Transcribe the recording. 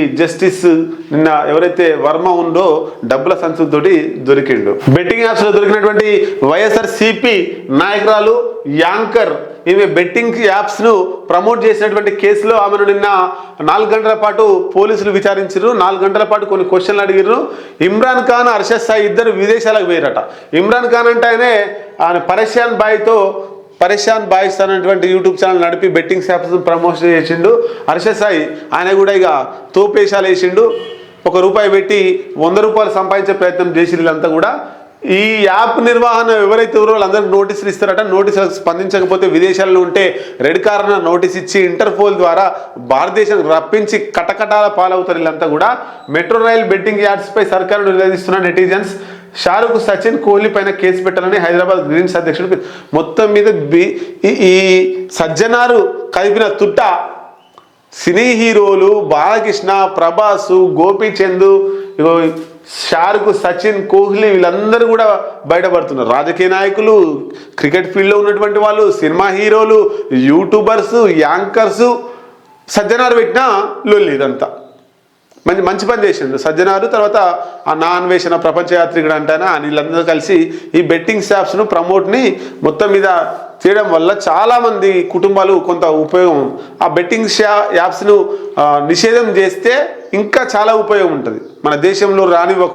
ఈ జస్టిస్ నిన్న ఎవరైతే వర్మ ఉందో డబ్బుల సంచులతోటి దొరికిండు. బెట్టింగ్ యాప్స్లో దొరికినటువంటి వైఎస్ఆర్ సిపి నాయకురాలు యాంకర్. ఈమె బెట్టింగ్ యాప్స్ను ప్రమోట్ చేసినటువంటి కేసులో ఆమెను నిన్న నాలుగు గంటల పాటు పోలీసులు విచారించారు నాలుగు గంటల పాటు కొన్ని క్వశ్చన్లు అడిగారు ఇమ్రాన్ ఖాన్ అర్షద్ సాయి ఇద్దరు విదేశాలకు పోయారట. ఇమ్రాన్ ఖాన్ అంటే ఆయనే ఆయన పరేషాన్ బాయ్తో పరేషాన్ బాయ్స్ అనేటువంటి యూట్యూబ్ ఛానల్ నడిపి బెట్టింగ్ యాప్స్ ప్రమోషన్ చేసిండు. హర్షద్ సాయి ఆయన కూడా ఇక తోపేషాలు వేసిండు. ఒక రూపాయి పెట్టి వంద రూపాయలు సంపాదించే ప్రయత్నం చేసి వీళ్ళంతా కూడా. ఈ యాప్ నిర్వహణ ఎవరైతే ఎవరో వాళ్ళందరికీ నోటీసులు ఇస్తారట. నోటీసులకు స్పందించకపోతే విదేశాల్లో ఉంటే రెడ్ కార్నర్ నోటీస్ ఇచ్చి ఇంటర్పోల్ ద్వారా భారతదేశం రప్పించి కటకటాల పాలవుతారు వీళ్ళంతా కూడా. మెట్రో రైల్ బెట్టింగ్ యాడ్స్పై సర్కారు నిలదీస్తున్న నెటిజన్స్ షారుఖ్ సచిన్ కోహ్లీ పైన కేసు పెట్టాలని హైదరాబాద్ గ్రీన్స్ అధ్యక్షుడు మొత్తం మీద బి ఈ- ఈ సజ్జనారు కలిపిన తుట్ట సినీ హీరోలు బాలకృష్ణ ప్రభాస్ గోపీచంద్ షారుఖ్ సచిన్ కోహ్లీ వీళ్ళందరూ కూడా బయటపడుతున్నారు. రాజకీయ నాయకులు క్రికెట్ ఫీల్డ్లో ఉన్నటువంటి వాళ్ళు సినిమా హీరోలు యూట్యూబర్స్ యాంకర్స్ సజ్జనారు పెట్టిన లొల్లి ఇదంతా. మంచి మంచి పని చేసిండు సజ్జనారు తర్వాత ఆ నా అన్వేషణ ప్రపంచ యాత్రికుడు అంటానా వీళ్ళందరూ కలిసి ఈ బెట్టింగ్ యాప్స్ను ప్రమోట్ని మొత్తం మీద చేయడం వల్ల చాలామంది కుటుంబాలు కొంత ఉపయోగం. ఆ బెట్టింగ్ షా యాప్స్ను నిషేధం చేస్తే ఇంకా చాలా ఉపయోగం ఉంటుంది. మన దేశంలో రానివ్వకు